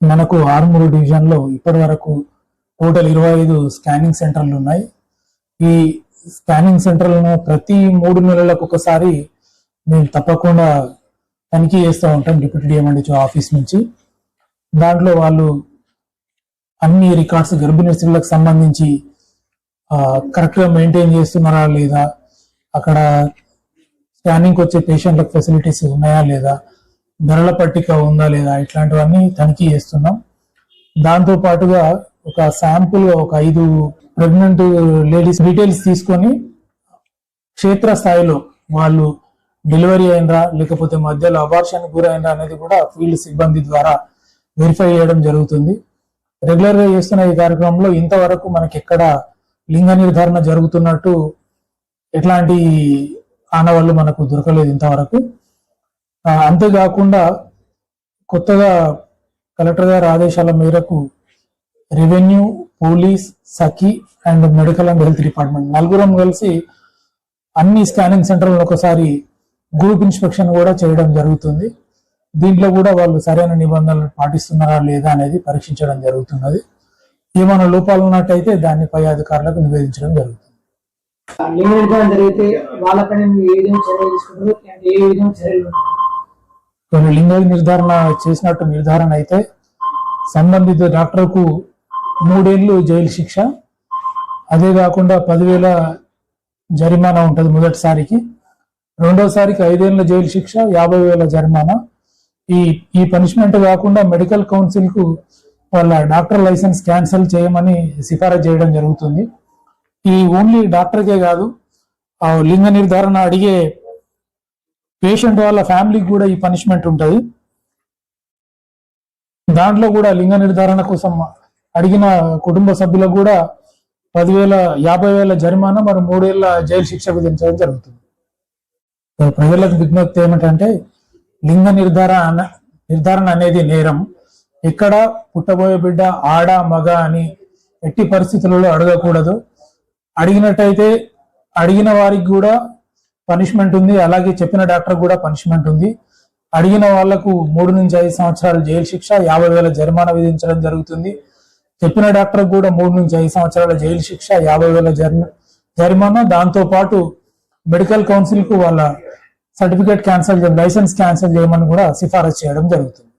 మనకు ఆర్మూరు డివిజన్లో ఇప్పటి వరకు టోటల్ ఇరవై ఐదు స్కానింగ్ సెంటర్లు ఉన్నాయి. ఈ స్కానింగ్ సెంటర్లను ప్రతి మూడు నెలలకు ఒకసారి మేము తప్పకుండా తనిఖీ చేస్తూ ఉంటాం డిప్యూటీ డిఎంఎండిచో ఆఫీస్ నుంచి. దాంట్లో వాళ్ళు అన్ని రికార్డ్స్ గర్భిణీ స్త్రీలకు సంబంధించి కరెక్ట్గా మెయింటైన్ చేస్తున్నారా లేదా అక్కడ స్కానింగ్ వచ్చే పేషెంట్లకు ఫెసిలిటీస్ ఉన్నాయా లేదా ధరల పట్టిక ఉందా లేదా ఇట్లాంటివన్నీ తనిఖీ చేస్తున్నాం. దాంతో పాటుగా ఒక శాంపుల్ ఒక ఐదు ప్రెగ్నెంట్ లేడీస్ డీటెయిల్స్ తీసుకొని క్షేత్ర స్థాయిలో వాళ్ళు డెలివరీ అయినరా లేకపోతే మధ్యలో అబార్షన్ గురైనరా అనేది కూడా ఫీల్డ్ సిబ్బంది ద్వారా వెరిఫై చేయడం జరుగుతుంది. రెగ్యులర్గా చేస్తున్న ఈ కార్యక్రమంలో ఇంతవరకు మనకి ఎక్కడ లింగ నిర్ధారణ జరుగుతున్నట్టు ఎట్లాంటి ఆనవాళ్ళు మనకు దొరకలేదు ఇంతవరకు. అంతేకాకుండా కొత్తగా కలెక్టర్ గారి ఆదేశాల మేరకు revenue police Sakhi and medical and health department నలుగురం కలిసి అన్ని స్కానింగ్ సెంటర్లను ఒకసారి గ్రూప్ ఇన్స్పెక్షన్ కూడా చేయడం జరుగుతుంది. దీంట్లో కూడా వాళ్ళు సరైన నిబంధనలు పాటిస్తున్నారా లేదా అనేది పరీక్షించడం జరుగుతున్నది. ఏమైనా లోపాలు ఉన్నట్టయితే దాన్ని పై అధికారులకు నివేదించడం జరుగుతుంది. జరిగితే వాళ్ళపైన ఏ విధంగా చర్యలు తీసుకుంటారు? ఏ విధంగా చర్యలు? కొన్ని లింగ నిర్ధారణ చేసినట్టు నిర్ధారణ అయితే సంబంధిత డాక్టర్కు మూడేళ్ళు జైలు శిక్ష. అదే కాకుండా పదివేల జరిమానా ఉంటుంది మొదటిసారికి. రెండోసారికి ఐదేళ్ళ జైలు శిక్ష యాభై వేల జరిమానా. ఈ ఈ పనిష్మెంట్ కాకుండా మెడికల్ కౌన్సిల్కు వాళ్ళ డాక్టర్ లైసెన్స్ క్యాన్సిల్ చేయమని సిఫారసు చేయడం జరుగుతుంది. ఈ ఓన్లీ డాక్టర్కే కాదు ఆ లింగ నిర్ధారణ అడిగే పేషెంట్ వాళ్ళ ఫ్యామిలీకి కూడా ఈ పనిష్మెంట్ ఉంటుంది. దాంట్లో కూడా లింగ నిర్ధారణ కోసం అడిగిన కుటుంబ సభ్యులకు కూడా పదివేల యాభై వేల జరిమానా మరి మూడేళ్ళ జైలు శిక్ష విధించడం జరుగుతుంది. ప్రజలకు విజ్ఞప్తి ఏమిటంటే లింగ నిర్ధారణ నిర్ధారణ అనేది నేరం. ఇక్కడ పుట్టబోయే బిడ్డ ఆడ మగ అని ఎట్టి పరిస్థితులలో అడగకూడదు. అడిగినట్టయితే అడిగిన వారికి కూడా పనిష్మెంట్ ఉంది. అలాగే చెప్పిన డాక్టర్ కూడా పనిష్మెంట్ ఉంది. అడిగిన వాళ్ళకు మూడు నుంచి ఐదు సంవత్సరాలు జైలు శిక్ష యాభై వేల జరిమానా విధించడం జరుగుతుంది. చెప్పిన డాక్టర్ కూడా మూడు నుంచి ఐదు సంవత్సరాల జైలు శిక్ష యాభై వేల జరిమానా. దాంతో పాటు మెడికల్ కౌన్సిల్కు వాళ్ళ సర్టిఫికేట్ క్యాన్సిల్ లైసెన్స్ క్యాన్సిల్ చేయమని కూడా సిఫారసు చేయడం జరుగుతుంది.